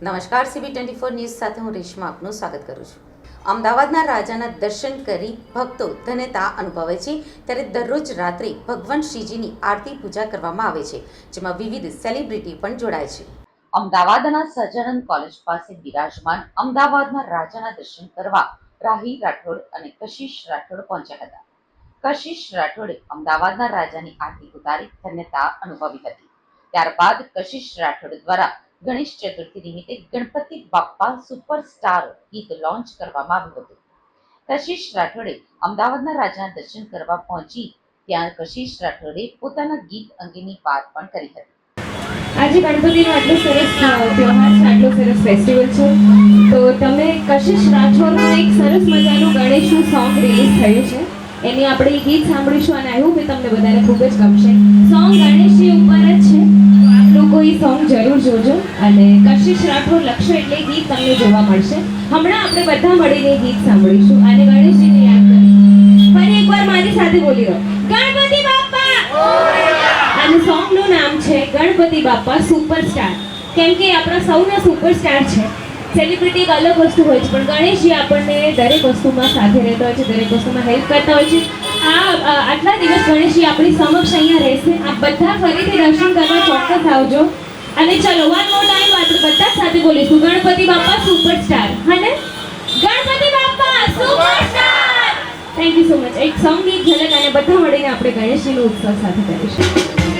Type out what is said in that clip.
નમસ્કાર CB twenty four news સાથે હું રેશમા આપનું સ્વાગત કરું છું. અમદાવાદના રાજાના દર્શન કરી ભક્તો ધન્યતા અનુભવે છે, ત્યારે દરરોજ રાત્રે ભગવાન શ્રીજીની આરતી પૂજા કરવામાં આવે છે, જેમાં વિવિધ સેલિબ્રિટી પણ જોડાય છે. અમદાવાદના સહજાનંદ કોલેજ પાસે બિરાજમાન અમદાવાદના રાજાના દર્શન કરવા રાહી રાઠોડ અને કશિશ રાઠોડ પહોંચ્યા હતા. કશિશ રાઠોડે અમદાવાદના રાજાની આરતી ઉતારી ધન્યતા અનુભવી હતી. ત્યારબાદ કશિશ રાઠોડ દ્વારા ગણેશ ચતુર્થી નિમિત્તે ગણપતિ બાપ્પા સુપરસ્ટાર ગીત લોન્ચ કરવામાં આવ્યું હતું. કશિશ રાઠોડે અમદાવાદના રાજાના દર્શન કરવા પહોંચી, ત્યાં કશિશ રાઠોડે પોતાના ગીત અંગેની વાત પણ કરી હતી. આજે ગણપતિનો આટલો સરસ તહેવાર છે, આટલો સરસ ફેસ્ટિવલ છે. તો તમે કશિશ રાઠોડનું એક સરસ મજાનું ગણેશનું સોંગ રિલીઝ થયું છે. એની આપણે ગીત સાંભળીશું અને આઈ હોપ એ તમને બધાને ખૂબ જ ગમશે. સોંગ ગણેશજી ઉપર જ છે. આપ લોકો એ સોંગ જરૂર જોજો. અને કશિશ રાઠોડ લક્ષ્ય એટલે ગીત તમને જોવા મળશે. હમણાં આપણે બધા મળીને ગીત સાંભળીશું. અને ગણેશજીને યાદ કરીશું ફરી એકવાર મારી સાથે બોલી રહ્યો ગણપતિ બાપ્પા! અને સોંગનું નામ છે ગણપતિ બાપ્પા સુપરસ્ટાર કેમ કે આપણા સૌના સુપરસ્ટાર છે. સેલિબ્રિટી એક અલગ વસ્તુ હોય છે પણ ગણેશજી આપણને દરેક વસ્તુમાં સાથે રહેતા હોય છે દરેક વસ્તુમાં હેલ્પ કરતા હોય છે. આ આટલા દિવસ ગણેશજી આપણી સમક્ષ અહીંયા રહેશે. આપ બધા ફરીથી દર્શન કરવા ચોક્કસ આવજો. અને ચલો વન મોર ટાઈમ આપણે બધા સાથે બોલીશું. ગણપતિ બાપા સુપરસ્ટાર હને Ganpati Bappa superstar thank you so much એક સોંગ એક ઝલક, અને બધા મળીને આપણે ગણેશજીનો ઉત્સવ સાથે કરીશું.